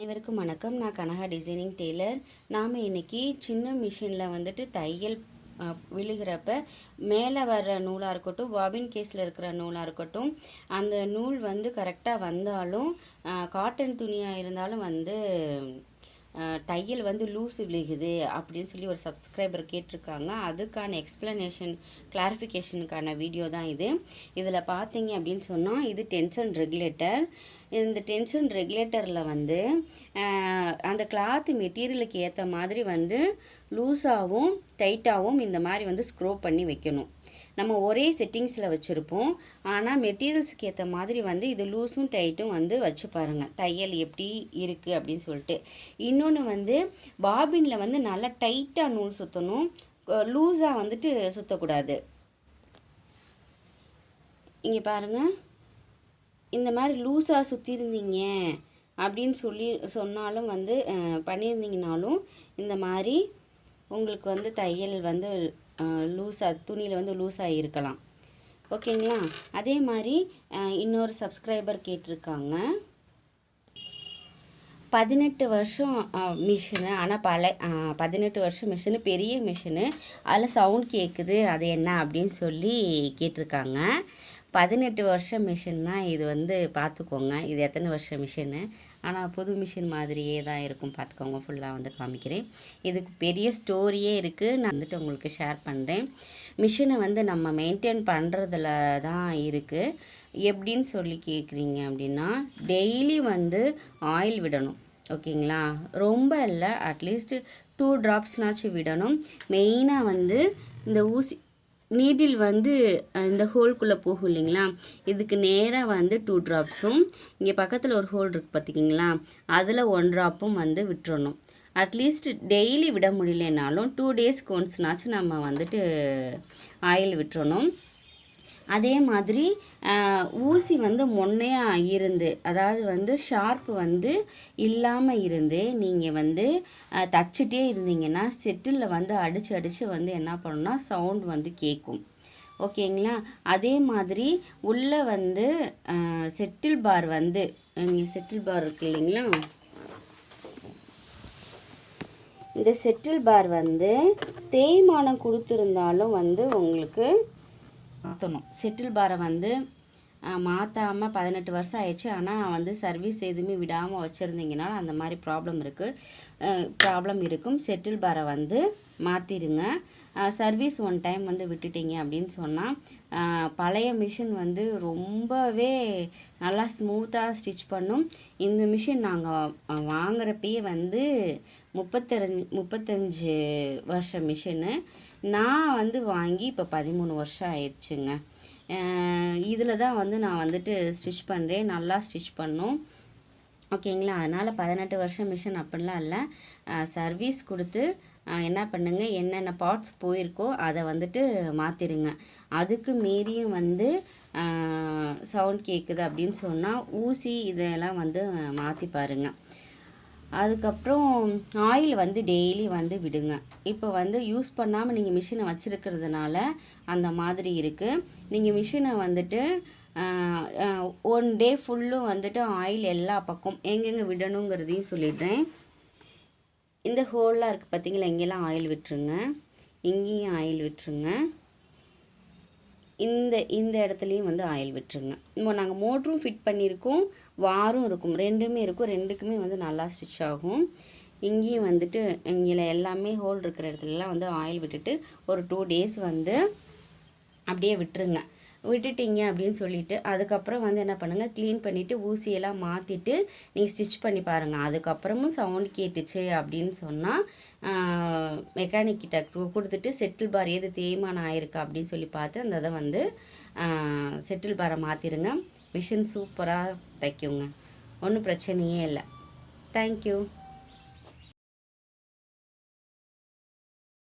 அனைவருக்கும் வணக்கம். நான் கனகா டிசைனிங் டெய்லர் நாம் இன்னைக்கு சின்ன மிஷினில் வந்துட்டு தையல் விழுகிறப்ப மேலே வர்ற நூலாக இருக்கட்டும் பாபின் கேஸில் இருக்கிற நூலாக இருக்கட்டும் அந்த நூல் வந்து கரெக்டாக வந்தாலும் காட்டன் துணியாக இருந்தாலும் வந்து தையல் வந்து லூஸ் விழுகுது அப்படின்னு சொல்லி ஒரு சப்ஸ்கிரைபர் கேட்டிருக்காங்க. அதுக்கான எக்ஸ்ப்ளனேஷன் கிளாரிஃபிகேஷனுக்கான வீடியோ தான் இது. இதில் பார்த்தீங்க அப்படின்னு சொன்னால் இது டென்ஷன் ரெகுலேட்டர் இந்த டென்ஷன் ரெகுலேட்டரில் வந்து அந்த கிளாத் மெட்டீரியலுக்கு ஏற்ற மாதிரி வந்து லூஸாகவும் டைட்டாகவும் இந்த மாதிரி வந்து ஸ்க்ரோ பண்ணி வைக்கணும். நம்ம ஒரே செட்டிங்ஸில் வச்சுருப்போம். ஆனால் மெட்டீரியல்ஸுக்கு ஏற்ற மாதிரி வந்து இது லூஸும் டைட்டும் வந்து வச்சு பாருங்கள் தையல் எப்படி இருக்குது அப்படின்னு சொல்லிட்டு. இன்னொன்று வந்து பாபினில் வந்து நல்லா டைட்டாக நூல் சுற்றணும் லூஸாக வந்துட்டு சுற்றக்கூடாது இங்கே பாருங்கள் இந்த மாதிரி லூஸாக சுற்றிருந்தீங்க அப்படின்னு சொல்லி சொன்னாலும் வந்து பண்ணியிருந்தீங்கனாலும் இந்த மாதிரி உங்களுக்கு வந்து தையல் வந்து லூஸாக துணியில் வந்து லூஸாக இருக்கலாம். ஓகேங்களா? அதே மாதிரி இன்னொரு சப்ஸ்கிரைபர் கேட்டிருக்காங்க. பதினெட்டு வருஷம் மிஷினு. ஆனால் பல பதினெட்டு வருஷம் மிஷினு பெரிய மிஷினு. அதில் சவுண்ட் கேட்குது அது என்ன அப்படின்னு சொல்லி கேட்டிருக்காங்க. பதினெட்டு வருஷம் மிஷின்னா இது வந்து பார்த்துக்கோங்க. இது எத்தனை வருஷம் மிஷினு ஆனால் புது மிஷின் மாதிரியே தான் இருக்கும். பார்த்துக்கோங்க. ஃபுல்லாக வந்து காமிக்கிறேன். இதுக்கு பெரிய ஸ்டோரியே இருக்குது நான் வந்துட்டு உங்களுக்கு ஷேர் பண்ணுறேன் மிஷினை வந்து நம்ம மெயின்டைன் பண்ணுறதுல தான் இருக்குது எப்படின்னு சொல்லி கேட்குறீங்க அப்படின்னா டெய்லி வந்து ஆயில் விடணும். ஓகேங்களா? ரொம்ப இல்லை. அட்லீஸ்ட் டூ ட்ராப்ஸ்னாச்சும் விடணும். மெயினாக வந்து இந்த ஊசி நீடில் வந்து இந்த ஹோல்குள்ளே போகும் இல்லைங்களா? இதுக்கு நேராக வந்து டூ ட்ராப்ஸும் இங்கே பக்கத்தில் ஒரு ஹோல் இருக்குது பார்த்துக்கிங்களா அதில் ஒன் ட்ராப்பும் வந்து விட்டுறணும். அட்லீஸ்ட் டெய்லி விட முடியலனாலும் டூ டேஸ்க்கு ஒன்ஸ்னாச்சும் நம்ம வந்துட்டு ஆயில் விட்டுறணும். அதே மாதிரி ஊசி வந்து மொன்னையாக இருந்து அதாவது வந்து ஷார்ப் வந்து இல்லாமல் இருந்து நீங்கள் வந்து தச்சுட்டே இருந்தீங்கன்னா செட்டிலில் வந்து அடித்து அடித்து வந்து என்ன பண்ணணும்னா சவுண்ட் வந்து கேட்கும் ஓகேங்களா? அதே மாதிரி உள்ளே வந்து செட்டில் பார் வந்து இங்கே செட்டில் பார் இருக்கு இல்லைங்களா? இந்த செட்டில் பார் வந்து தேய்மானம் கொடுத்துருந்தாலும் வந்து உங்களுக்கு மாற்றணும் செட்டில் பாரை வந்து மாற்றாமல் பதினெட்டு வருஷம் ஆயிடுச்சு. ஆனால் வந்து சர்வீஸ் எதுவுமே விடாமல் வச்சுருந்தீங்கன்னா அந்த மாதிரி ப்ராப்ளம் இருக்குது ப்ராப்ளம் இருக்கும். செட்டில் பாரை வந்து மாற்றிடுங்க சர்வீஸ் ஒன் டைம் வந்து விட்டுட்டீங்க அப்படின்னு சொன்னால் பழைய மிஷின் வந்து ரொம்பவே நல்லா ஸ்மூத்தாக ஸ்டிச் பண்ணும். இந்த மிஷின் நாங்கள் வாங்குறப்பயே வந்து முப்பத்தஞ்சு முப்பத்தஞ்சு வருஷம் மிஷினு நான் வந்து வாங்கி இப்போ பதிமூணு வருஷம் ஆயிடுச்சுங்க. இதில் தான் வந்து நான் வந்துட்டு ஸ்டிச் பண்ணுறேன் நல்லா ஸ்டிச் பண்ணும். ஓகேங்களா? அதனால் பதினெட்டு வருஷம் மிஷின் அப்படிலாம் இல்லை. சர்வீஸ் கொடுத்து என்ன பண்ணுங்க? என்னென்ன பார்ட்ஸ் போயிருக்கோ அதை வந்துட்டு மாற்றிடுங்க அதுக்கு மீறியும் வந்து சவுண்ட் கேட்குது அப்படின்னு சொன்னால் ஊசி இதெல்லாம் வந்து மாற்றி பாருங்க. அதுக்கப்புறம் ஆயில் வந்து டெய்லி வந்து விடுங்க. இப்போ வந்து யூஸ் பண்ணாமல் நீங்கள் மிஷினை வச்சுருக்கிறதுனால அந்த மாதிரி இருக்குது நீங்கள் மிஷினை வந்துட்டு ஒன் டே ஃபுல்லும் வந்துட்டு ஆயில் எல்லா பக்கம் எங்கெங்கே விடணுங்கிறதையும் சொல்லிடுறேன். இந்த ஹோல்லாம் இருக்குது பார்த்தீங்களா இங்கெல்லாம் ஆயில் விட்டுருங்க. இங்கேயும் ஆயில் விட்டுருங்க. இந்த இந்த இடத்துலையும் வந்து ஆயில் விட்டுருங்க. இப்போ நாங்கள் மோட்டரும் ஃபிட் பண்ணியிருக்கோம் வாரும் இருக்கும். ரெண்டுமே இருக்கும். ரெண்டுக்குமே வந்து நல்லா ஸ்டிச் ஆகும். இங்கேயும் வந்துட்டு இங்கே எல்லாமே ஹோல் இருக்கிற இடத்துலலாம் வந்து ஆயில் விட்டுட்டு ஒரு டூ டேஸ் வந்து அப்படியே விட்டுருங்க. விட்டுட்டீங்க அப்படின்னு சொல்லிட்டு அதுக்கப்புறம் வந்து என்ன பண்ணுங்கள் க்ளீன் பண்ணிவிட்டு ஊசியெல்லாம் மாற்றிட்டு நீங்கள் ஸ்டிச் பண்ணி பாருங்கள் அதுக்கப்புறமும் சவுண்ட் கேட்டுச்சு அப்படின்னு சொன்னால் மெக்கானிக்கிட்ட கொடுத்துட்டு செட்டில் பார் எது தேய்மானம் ஆயிருக்கு அப்படின்னு சொல்லி பார்த்து அந்த இதை வந்து செட்டில் பாரை மாற்றிடுங்க மிஷின் சூப்பராக தைக்குங்க ஒன்றும் பிரச்சனையே இல்லை. தேங்க்யூ